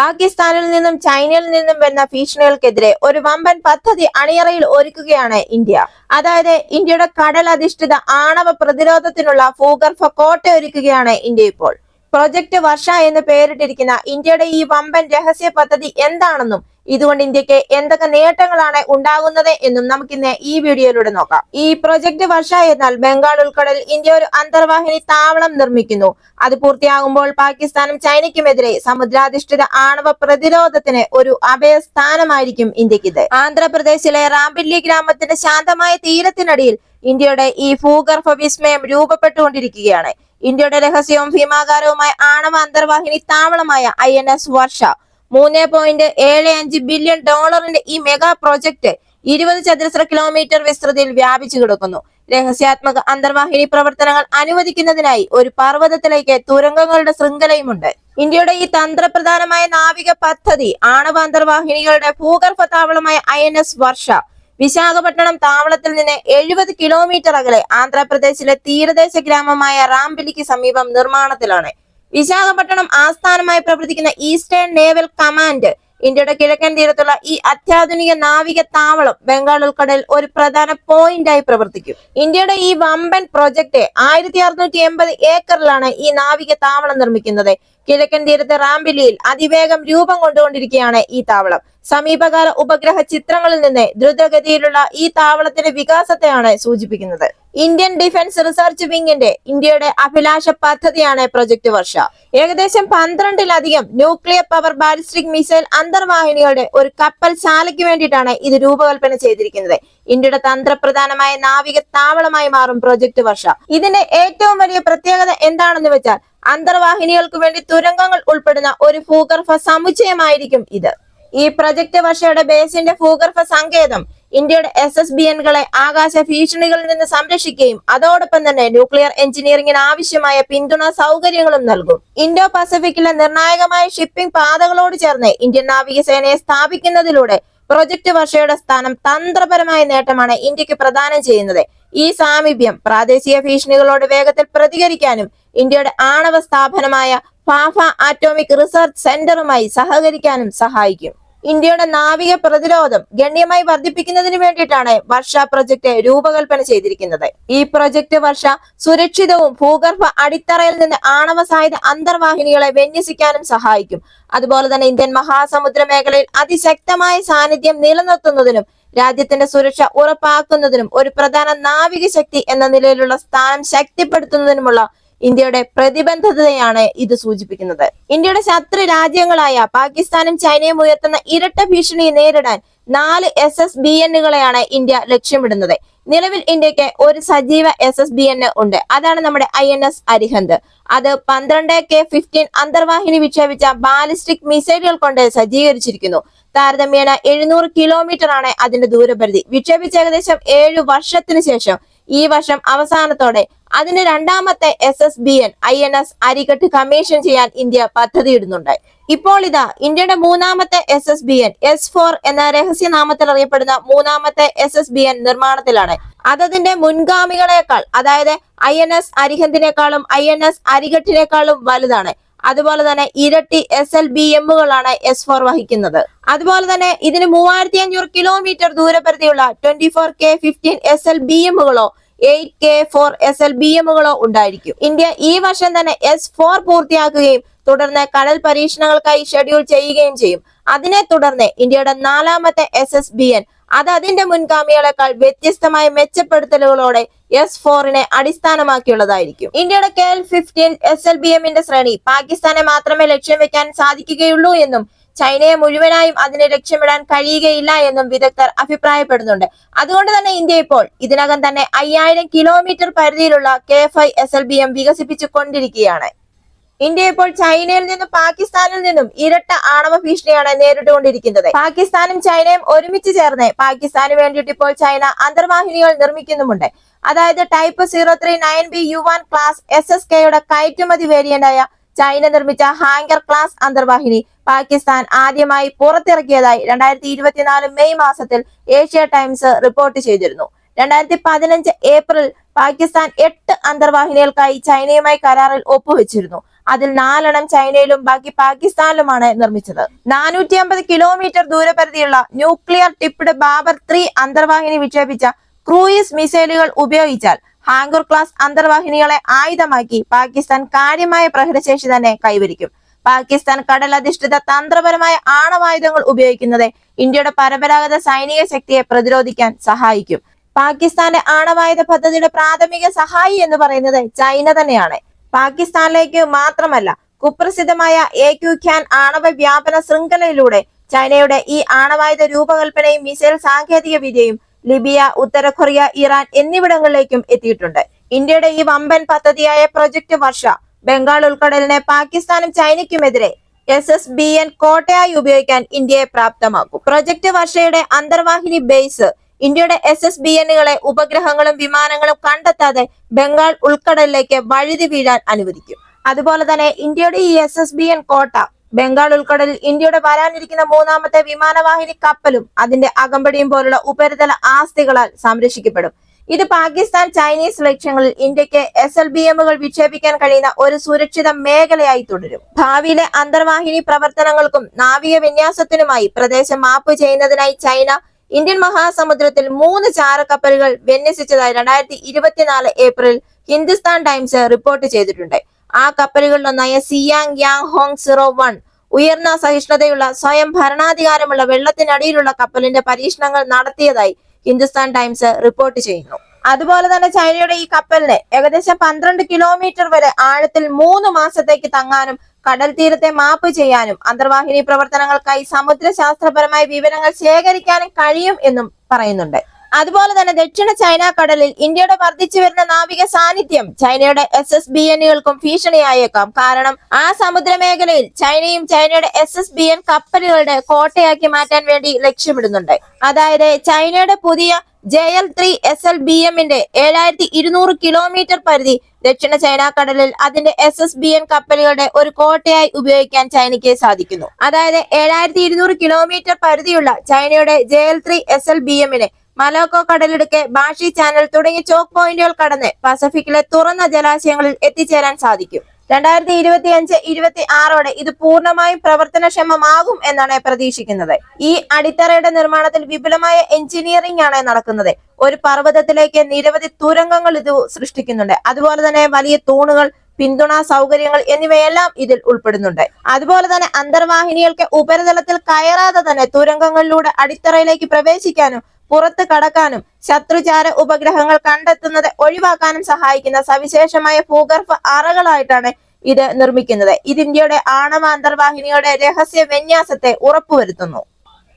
പാകിസ്ഥാനിൽ നിന്നും ചൈനയിൽ നിന്നും വരുന്ന ഭീഷണികൾക്കെതിരെ ഒരു വമ്പൻ പദ്ധതി അണിയറയിൽ ഒരുക്കുകയാണ് ഇന്ത്യ. അതായത് ഇന്ത്യയുടെ കടൽ അധിഷ്ഠിത ആണവ പ്രതിരോധത്തിനുള്ള ഭൂഗർഭ കോട്ട ഒരുക്കുകയാണ് ഇന്ത്യ ഇപ്പോൾ. പ്രൊജക്ട് വർഷ എന്ന് പേരിട്ടിരിക്കുന്ന ഇന്ത്യയുടെ ഈ വമ്പൻ രഹസ്യ പദ്ധതി എന്താണെന്നും ഇതുകൊണ്ട് ഇന്ത്യയ്ക്ക് എന്തൊക്കെ നേട്ടങ്ങളാണ് ഉണ്ടാകുന്നത് എന്നും നമുക്കിന്ന് ഈ വീഡിയോയിലൂടെ നോക്കാം. ഈ പ്രൊജക്ട് വർഷ എന്നാൽ ബംഗാൾ ഉൾക്കടൽ ഇന്ത്യ ഒരു അന്തർവാഹിനി താവളം നിർമ്മിക്കുന്നു. അത് പൂർത്തിയാകുമ്പോൾ പാകിസ്ഥാനും ചൈനയ്ക്കുമെതിരെ സമുദ്രാധിഷ്ഠിത ആണവ പ്രതിരോധത്തിന് ഒരു അഭയസ്ഥാനമായിരിക്കും ഇന്ത്യക്കിത്. ആന്ധ്രാപ്രദേശിലെ റാംബില്ലി ഗ്രാമത്തിന്റെ ശാന്തമായ തീരത്തിനടിയിൽ ഇന്ത്യയുടെ ഈ ഭൂഗർഭ വിസ്മയം രൂപപ്പെട്ടുകൊണ്ടിരിക്കുകയാണ്. ഇന്ത്യയുടെ രഹസ്യവും ഭീമാകാരവുമായ ആണവ അന്തർവാഹിനി താവളമായ ഐ എൻ എസ് വർഷ. മൂന്ന് പോയിന്റ് ഏഴ് അഞ്ച് ബില്യൺ ഡോളറിന്റെ ഈ മെഗാ പ്രോജക്ട് ഇരുപത് ചതുരശ്ര കിലോമീറ്റർ വിസ്തൃതിയിൽ വ്യാപിച്ചു കിടക്കുന്നു. രഹസ്യാത്മക അന്തർവാഹിനി പ്രവർത്തനങ്ങൾ അനുവദിക്കുന്നതിനായി ഒരു പർവതത്തിലേക്ക് തുരങ്കങ്ങളുടെ ശൃംഖലയുമുണ്ട്. ഇന്ത്യയുടെ ഈ തന്ത്രപ്രധാനമായ നാവിക പദ്ധതി ആണവ അന്തർവാഹിനികളുടെ ഭൂഗർഭ താവളമായ I N S Varsha. Visakhapatnam താവളത്തിൽ നിന്ന് എഴുപത് കിലോമീറ്റർ അകലെ ആന്ധ്രാപ്രദേശിലെ തീരദേശ ഗ്രാമമായ റാംബിലിക്ക് സമീപം നിർമ്മാണത്തിലാണ്. വിശാഖപട്ടണം ആസ്ഥാനമായി പ്രവർത്തിക്കുന്ന ഈസ്റ്റേൺ നേവൽ കമാൻഡ് ഇന്ത്യയുടെ കിഴക്കൻ തീരത്തുള്ള ഈ അത്യാധുനിക നാവിക താവളം ബംഗാൾ ഉൾക്കടലിൽ ഒരു പ്രധാന പോയിന്റായി പ്രവർത്തിക്കും. ഇന്ത്യയുടെ ഈ വമ്പൻ പ്രോജക്റ്റ് ആയിരത്തി അറുന്നൂറ്റി എൺപത് ഏക്കറിലാണ് ഈ നാവിക താവളം നിർമ്മിക്കുന്നത്. കിഴക്കൻ തീരത്തെ റാംബിലിയിൽ അതിവേഗം രൂപം കൊണ്ടുകൊണ്ടിരിക്കുകയാണ് ഈ താവളം. സമീപകാല ഉപഗ്രഹ ചിത്രങ്ങളിൽ നിന്ന് ദ്രുതഗതിയിലുള്ള ഈ താവളത്തിന്റെ വികാസത്തെയാണ് സൂചിപ്പിക്കുന്നത്. ഇന്ത്യൻ ഡിഫൻസ് റിസർച്ച് വിങ്ങിന്റെ ഇന്ത്യയുടെ അഭിലാഷ പദ്ധതിയാണ് പ്രൊജക്ട് വർഷ. ഏകദേശം പന്ത്രണ്ടിലധികം ന്യൂക്ലിയർ പവർ ബാലിസ്റ്റിക് മിസൈൽ അന്തർവാഹിനികളുടെ ഒരു കപ്പൽ ശാലയ്ക്ക് വേണ്ടിയിട്ടാണ് ഇത് രൂപകൽപ്പന ചെയ്തിരിക്കുന്നത്. ഇന്ത്യയുടെ തന്ത്രപ്രധാനമായ നാവിക താവളമായി മാറും പ്രൊജക്ട് വർഷ. ഇതിന്റെ ഏറ്റവും വലിയ പ്രത്യേകത എന്താണെന്ന് വെച്ചാൽ അന്തർവാഹിനികൾക്ക് വേണ്ടി തുരങ്കങ്ങൾ ഉൾപ്പെടുന്ന ഒരു ഭൂഗർഭ സമുച്ചയമായിരിക്കും ഇത്. ഈ പ്രൊജക്ട് വർഷയുടെ ബേസിന്റെ ഭൂഗർഭ സങ്കേതം ഇന്ത്യയുടെ എസ് എസ് ബി എൻകളെ ആകാശ ഭീഷണികളിൽ നിന്ന് സംരക്ഷിക്കുകയും അതോടൊപ്പം തന്നെ ന്യൂക്ലിയർ എഞ്ചിനീയറിംഗിന് ആവശ്യമായ പിന്തുണ സൗകര്യങ്ങളും നൽകും. ഇൻഡോ പസഫിക്കിലെ നിർണായകമായ ഷിപ്പിംഗ് പാതകളോട് ചേർന്ന് ഇന്ത്യൻ നാവികസേനയെ സ്ഥാപിക്കുന്നതിലൂടെ പ്രൊജക്ട് വർഷയുടെ സ്ഥാനം തന്ത്രപരമായ നേട്ടമാണ് ഇന്ത്യയ്ക്ക് പ്രദാനം ചെയ്യുന്നത്. ഈ സാമീപ്യം പ്രാദേശിക ഭീഷണികളോട് വേഗത്തിൽ പ്രതികരിക്കാനും ഇന്ത്യയുടെ ആണവ സ്ഥാപനമായ ഫാഫ ആറ്റോമിക് റിസർച്ച് സെന്ററുമായി സഹകരിക്കാനും സഹായിക്കും. ഇന്ത്യയുടെ നാവിക പ്രതിരോധം ഗണ്യമായി വർദ്ധിപ്പിക്കുന്നതിന് വേണ്ടിയിട്ടാണ് വർഷ പ്രൊജക്ട് രൂപകൽപ്പന ചെയ്തിരിക്കുന്നത്. ഈ പ്രൊജക്ട് വർഷ സുരക്ഷിതവും ഭൂഗർഭ അടിത്തറയിൽ നിന്ന് ആണവ സായുധ അന്തർവാഹിനികളെ വിന്യസിക്കാനും സഹായിക്കും. അതുപോലെ തന്നെ ഇന്ത്യൻ മഹാസമുദ്ര മേഖലയിൽ അതിശക്തമായ സാന്നിധ്യം നിലനിർത്തുന്നതിനും രാജ്യത്തിന്റെ സുരക്ഷ ഉറപ്പാക്കുന്നതിനും ഒരു പ്രധാന നാവിക ശക്തി എന്ന നിലയിലുള്ള സ്ഥാനം ശക്തിപ്പെടുത്തുന്നതിനുമുള്ള ഇന്ത്യയുടെ പ്രതിബന്ധതയാണ് ഇത് സൂചിപ്പിക്കുന്നത്. ഇന്ത്യയുടെ ശത്രു രാജ്യങ്ങളായ പാകിസ്ഥാനും ചൈനയും ഉയർത്തുന്ന ഇരട്ട ഭീഷണിയെ നേരിടാൻ നാല് എസ് എസ് ബി എന്നുകളെയാണ് ഇന്ത്യ ലക്ഷ്യമിടുന്നത്. നിലവിൽ ഇന്ത്യയ്ക്ക് ഒരു സജീവ എസ് എസ് ബി എൻ ഉണ്ട്. അതാണ് നമ്മുടെ ഐ എൻ എസ് അരിഹന്ത്. അത് പന്ത്രണ്ട് കെ ഫിഫ്റ്റീൻ അന്തർവാഹിനി വിക്ഷേപിച്ച ബാലിസ്റ്റിക് മിസൈലുകൾ കൊണ്ട് സജ്ജീകരിച്ചിരിക്കുന്നു. താരതമ്യേന എഴുന്നൂറ് കിലോമീറ്റർ ആണ് അതിന്റെ ദൂരപരിധി. വിക്ഷേപിച്ച ഏകദേശം ഏഴു വർഷത്തിന് ശേഷം ഈ വർഷം അവസാനത്തോടെ അതിന്റെ രണ്ടാമത്തെ S S B N I N S Arighaat commission ചെയ്യാൻ ഇന്ത്യ പദ്ധതിയിടുന്നുണ്ട്. ഇപ്പോൾ ഇതാ ഇന്ത്യയുടെ മൂന്നാമത്തെ S S B N S four എന്ന രഹസ്യനാമത്തിൽ അറിയപ്പെടുന്ന മൂന്നാമത്തെ എസ് എസ് ബി എൻ നിർമ്മാണത്തിലാണ്. അതതിന്റെ മുൻഗാമികളെക്കാൾ അതായത് ഐ എൻ എസ് അരിഹന്തിനേക്കാളും ഐ എൻ എസ് അരികട്ടിനേക്കാളും വലുതാണ്. അതുപോലെ തന്നെ ഇരട്ടി എസ് എൽ ബി എമ്മുകളാണ് എസ് ഫോർ വഹിക്കുന്നത്. അതുപോലെ തന്നെ ഇതിന് മൂവായിരത്തി അഞ്ഞൂറ് kilometre ദൂരപരിധിയുള്ള twenty four K fifteen S L B എമ്മുകളോ eight K four S L B എമ്മുകളോ ഉണ്ടായിരിക്കും. ഇന്ത്യ ഈ വർഷം തന്നെ എസ് ഫോർ പൂർത്തിയാക്കുകയും തുടർന്ന് കടൽ പരീക്ഷണങ്ങൾക്കായി ഷെഡ്യൂൾ ചെയ്യുകയും ചെയ്യും. അതിനെ തുടർന്ന് ഇന്ത്യയുടെ നാലാമത്തെ എസ് എസ് ബി എൻ അത് അതിന്റെ മുൻഗാമികളെക്കാൾ വ്യത്യസ്തമായ മെച്ചപ്പെടുത്തലുകളോടെ എസ് ഫോറിനെ അടിസ്ഥാനമാക്കിയുള്ളതായിരിക്കും. ഇന്ത്യയുടെ K L fifteen S L B എമ്മിന്റെ ശ്രേണി പാകിസ്ഥാനെ മാത്രമേ ലക്ഷ്യം വെക്കാൻ സാധിക്കുകയുള്ളൂ എന്നും ചൈനയെ മുഴുവനായും അതിനെ ലക്ഷ്യമിടാൻ കഴിയുകയില്ല എന്നും വിദഗ്ധർ അഭിപ്രായപ്പെടുന്നുണ്ട്. അതുകൊണ്ട് തന്നെ ഇന്ത്യ ഇപ്പോൾ ഇതിനകം തന്നെ അയ്യായിരം കിലോമീറ്റർ പരിധിയിലുള്ള K F I S L B M വികസിപ്പിച്ചു കൊണ്ടിരിക്കുകയാണ് ഇന്ത്യ ഇപ്പോൾ ചൈനയിൽ നിന്നും പാകിസ്ഥാനിൽ നിന്നും ഇരട്ട ആണവ ഭീഷണിയാണ് നേരിട്ടുകൊണ്ടിരിക്കുന്നത്. പാകിസ്ഥാനും ചൈനയും ഒരുമിച്ച് ചേർന്ന് പാകിസ്ഥാന് വേണ്ടിയിട്ട് ഇപ്പോൾ ചൈന അന്തർവാഹിനികൾ നിർമ്മിക്കുന്നുമുണ്ട്. അതായത് type zero three nine B U one class S S കെയുടെ കയറ്റുമതി വേരിയന്റായ ചൈന നിർമ്മിച്ച ഹാങ്കർ ക്ലാസ് അന്തർവാഹിനി പാകിസ്ഥാൻ ആദ്യമായി പുറത്തിറക്കിയതായി രണ്ടായിരത്തി ഇരുപത്തിനാല് മെയ് മാസത്തിൽ ഏഷ്യ ടൈംസ് റിപ്പോർട്ട് ചെയ്തിരുന്നു. രണ്ടായിരത്തി പതിനഞ്ച് ഏപ്രിൽ പാകിസ്ഥാൻ എട്ട് അന്തർവാഹിനികൾക്കായി ചൈനയുമായി കരാറിൽ ഒപ്പുവെച്ചിരുന്നു. അതിൽ നാലെണ്ണം ചൈനയിലും ബാക്കി പാകിസ്ഥാനിലുമാണ് നിർമ്മിച്ചത്. നാനൂറ്റി അമ്പത് കിലോമീറ്റർ ദൂരപരിധിയുള്ള ന്യൂക്ലിയർ ടിപ്ഡ് ബാബർ ത്രീ അന്തർവാഹിനി വിക്ഷേപിച്ച ക്രൂയിസ് മിസൈലുകൾ ഉപയോഗിച്ചാൽ ഹാങ്കൂർ ക്ലാസ് അന്തർവാഹിനികളെ ആയുധമാക്കി പാകിസ്ഥാൻ കാര്യമായ പ്രഹരശേഷി തന്നെ കൈവരിക്കും. പാകിസ്ഥാൻ കടലധിഷ്ഠിത തന്ത്രപരമായ ആണവായുധങ്ങൾ ഉപയോഗിക്കുന്നത് ഇന്ത്യയുടെ പരമ്പരാഗത സൈനിക ശക്തിയെ പ്രതിരോധിക്കാൻ സഹായിക്കും. പാകിസ്ഥാന്റെ ആണവായുധ പദ്ധതിയുടെ പ്രാഥമിക സഹായി എന്ന് പറയുന്നത് ചൈന തന്നെയാണ്. പാകിസ്ഥാനിലേക്ക് മാത്രമല്ല കുപ്രസിദ്ധമായ എ ക്യു ഖ്യാൻ ആണവ വ്യാപന ശൃംഖലയിലൂടെ ചൈനയുടെ ഈ ആണവായുധ രൂപകൽപ്പനയും മിസൈൽ സാങ്കേതിക വിദ്യയും ലിബിയ ഉത്തര കൊറിയ ഇറാൻ എന്നിവിടങ്ങളിലേക്കും എത്തിയിട്ടുണ്ട്. ഇന്ത്യയുടെ ഈ വമ്പൻ പദ്ധതിയായ പ്രൊജക്ട് വർഷ ബംഗാൾ ഉൾക്കടലിനെ പാകിസ്ഥാനും ചൈനയ്ക്കുമെതിരെ എസ് എസ് ബി എൻ കോട്ടയായി ഉപയോഗിക്കാൻ ഇന്ത്യയെ പ്രാപ്തമാക്കും. പ്രൊജക്ട് വർഷയുടെ അന്തർവാഹിനി ബേസ് ഇന്ത്യയുടെ എസ് എസ് ബി എന്നുകളെ ഉപഗ്രഹങ്ങളും വിമാനങ്ങളും കണ്ടെത്താതെ ബംഗാൾ ഉൾക്കടലിലേക്ക് വഴുതി വീഴാൻ അനുവദിക്കും. അതുപോലെ തന്നെ ഇന്ത്യയുടെ ഈ എസ് എസ് ബി എൻ കോട്ട ബംഗാൾ ഉൾക്കടലിൽ ഇന്ത്യയുടെ വരാനിരിക്കുന്ന മൂന്നാമത്തെ വിമാനവാഹിനി കപ്പലും അതിന്റെ അകമ്പടിയും പോലുള്ള ഉപരിതല ആസ്തികളാൽ സംരക്ഷിക്കപ്പെടും. ഇത് പാകിസ്ഥാൻ ചൈനീസ് ലക്ഷ്യങ്ങളിൽ ഇന്ത്യയ്ക്ക് എസ് എൽ ബി എമ്മുകൾ വിക്ഷേപിക്കാൻ കഴിയുന്ന ഒരു സുരക്ഷിത മേഖലയായി തുടരും. ഭാവിയിലെ അന്തർവാഹിനി പ്രവർത്തനങ്ങൾക്കും നാവിക വിന്യാസത്തിനുമായി പ്രദേശം മാപ്പ് ചെയ്യുന്നതിനായി ചൈന ഇന്ത്യൻ മഹാസമുദ്രത്തിൽ മൂന്ന് ചാരക്കപ്പലുകൾ വിന്യസിച്ചതായി രണ്ടായിരത്തി ഇരുപത്തിനാല് ഏപ്രിൽ ഹിന്ദുസ്ഥാൻ ടൈംസ് റിപ്പോർട്ട് ചെയ്തിട്ടുണ്ട്. ആ കപ്പലുകളിലൊന്നായ Xiang Yang Hong zero one ഉയർന്ന സഹിഷ്ണുതയുള്ള സ്വയം ഭരണാധികാരമുള്ള വെള്ളത്തിനടിയിലുള്ള കപ്പലിന്റെ പരീക്ഷണങ്ങൾ നടത്തിയതായി ഹിന്ദുസ്ഥാൻ ടൈംസ് റിപ്പോർട്ട് ചെയ്യുന്നു. അതുപോലെ തന്നെ ചൈനയുടെ ഈ കപ്പലിന് ഏകദേശം പന്ത്രണ്ട് കിലോമീറ്റർ വരെ ആഴത്തിൽ മൂന്ന് മാസത്തേക്ക് തങ്ങാനും കടൽ തീരത്തെ മാപ്പ് ചെയ്യാനും അന്തർവാഹിനി പ്രവർത്തനങ്ങൾക്കായി സമുദ്രശാസ്ത്രപരമായ വിവരങ്ങൾ ശേഖരിക്കാനും കഴിയും എന്നും പറയുന്നുണ്ട്. അതുപോലെ തന്നെ ദക്ഷിണ ചൈന കടലിൽ ഇന്ത്യയുടെ വർദ്ധിച്ചു വരുന്ന നാവിക സാന്നിധ്യം ചൈനയുടെ എസ് എസ് ബി എന്നുകൾക്കും ഭീഷണിയായേക്കാം. കാരണം ആ സമുദ്ര മേഖലയിൽ ചൈനയും ചൈനയുടെ എസ് എസ് ബി എൻ കപ്പലുകളുടെ കോട്ടയാക്കി മാറ്റാൻ വേണ്ടി ലക്ഷ്യമിടുന്നുണ്ട്. അതായത് ചൈനയുടെ പുതിയ J L three S L B എമ്മിന്റെ ഏഴായിരത്തി ഇരുന്നൂറ് കിലോമീറ്റർ പരിധി ദക്ഷിണ ചൈന കടലിൽ അതിന്റെ എസ് എസ് ബി എൻ കപ്പലുകളുടെ ഒരു കോട്ടയായി ഉപയോഗിക്കാൻ ചൈനയ്ക്ക് സാധിക്കുന്നു. അതായത് ഏഴായിരത്തി ഇരുന്നൂറ് കിലോമീറ്റർ പരിധിയുള്ള ചൈനയുടെ J L three S L B എമ്മിന് മലോക്കോ കടലിടുക്ക് ബാഷി ചാനൽ തുടങ്ങിയ ചോക്ക് പോയിന്റുകൾ കടന്ന് പസഫിക്കിലെ തുറന്ന ജലാശയങ്ങളിൽ എത്തിച്ചേരാൻ സാധിക്കും. രണ്ടായിരത്തി ഇരുപത്തി അഞ്ച് ഇരുപത്തി ആറോടെ ഇത് പൂർണമായും പ്രവർത്തനക്ഷമമാകും എന്നാണ് പ്രതീക്ഷിക്കുന്നത്. ഈ അടിത്തറയുടെ നിർമ്മാണത്തിൽ വിപുലമായ എഞ്ചിനീയറിംഗ് ആണ് നടക്കുന്നത്. ഒരു പർവതത്തിലേക്ക് നിരവധി തുരങ്കങ്ങൾ ഇത് സൃഷ്ടിക്കുന്നുണ്ട്. അതുപോലെ തന്നെ വലിയ തൂണുകൾ പിന്തുണ സൗകര്യങ്ങൾ എന്നിവയെല്ലാം ഇതിൽ ഉൾപ്പെടുന്നുണ്ട്. അതുപോലെ തന്നെ അന്തർവാഹിനികൾക്ക് ഉപരിതലത്തിൽ കയറാതെ തന്നെ തുരങ്കങ്ങളിലൂടെ അടിത്തറയിലേക്ക് പ്രവേശിക്കാനും പുറത്ത് കടക്കാനും ശത്രുചാര ഉപഗ്രഹങ്ങൾ കണ്ടെത്തുന്നത് ഒഴിവാക്കാനും സഹായിക്കുന്ന സവിശേഷമായ ഭൂഗർഭ അറകളായിട്ടാണ് ഇത് നിർമ്മിക്കുന്നത്. ഇത് ഇന്ത്യയുടെ ആണവ അന്തർവാഹിനിയുടെ രഹസ്യ വിന്യാസത്തെ ഉറപ്പുവരുത്തുന്നു.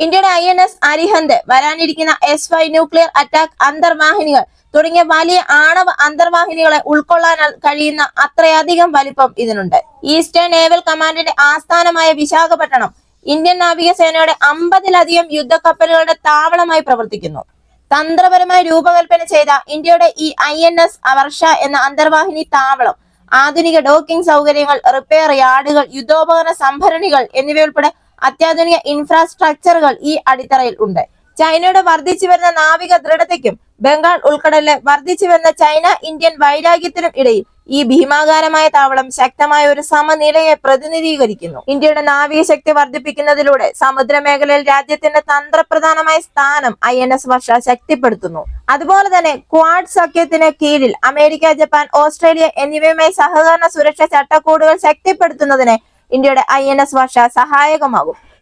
ഇന്ത്യയുടെ ഐ എൻ എസ് അരിഹന്ത് വരാനിരിക്കുന്ന എസ് വൈ ന്യൂക്ലിയർ അറ്റാക്ക് അന്തർവാഹിനികൾ തുടങ്ങിയ വലിയ ആണവ അന്തർവാഹിനികളെ ഉൾക്കൊള്ളാൻ കഴിയുന്ന അത്രയധികം വലിപ്പം ഇതിനുണ്ട്. ഈസ്റ്റേൺ നേവൽ കമാൻഡിന്റെ ആസ്ഥാനമായ വിശാഖപട്ടണം ഇന്ത്യൻ നാവികസേനയുടെ അമ്പതിലധികം യുദ്ധക്കപ്പലുകളുടെ താവളമായി പ്രവർത്തിക്കുന്നു. തന്ത്രപരമായി രൂപകൽപ്പന ചെയ്ത ഇന്ത്യയുടെ ഈ ഐ എൻ എസ് അവർഷ എന്ന അന്തർവാഹിനി താവളം ആധുനിക ഡോക്കിംഗ് സൗകര്യങ്ങൾ റിപ്പയർ യാർഡുകൾ യുദ്ധോപകരണ സംഭരണികൾ എന്നിവയുൾപ്പെടെ അത്യാധുനിക ഇൻഫ്രാസ്ട്രക്ചറുകൾ ഈ അടിത്തറയിൽ ഉണ്ട്. ചൈനയുടെ വർദ്ധിച്ചു വരുന്ന നാവിക ദൃഢതയ്ക്കും ബംഗാൾ ഉൾക്കടലിലെ വർദ്ധിച്ചു വരുന്ന ചൈന ഇന്ത്യൻ വൈരാഗ്യത്തിനും ഇടയിൽ ഈ ഭീമാകാരമായ താവളം ശക്തമായ ഒരു സമനിലയെ പ്രതിനിധീകരിക്കുന്നു. ഇന്ത്യയുടെ നാവിക ശക്തി വർദ്ധിപ്പിക്കുന്നതിലൂടെ സമുദ്രമേഖലയിൽ രാജ്യത്തിന്റെ തന്ത്രപ്രധാനമായ സ്ഥാനം ഐ എൻ എസ് വർഷ ശക്തിപ്പെടുത്തുന്നു. അതുപോലെ തന്നെ ക്വാഡ് സഖ്യത്തിന് കീഴിൽ അമേരിക്ക ജപ്പാൻ ഓസ്ട്രേലിയ എന്നിവയുമായി സഹകരണ സുരക്ഷാ ചട്ടക്കൂടുകൾ ശക്തിപ്പെടുത്തുന്നതിന് ഇന്ത്യയുടെ ഐ എൻ എസ് വർഷ സഹായകമാകും.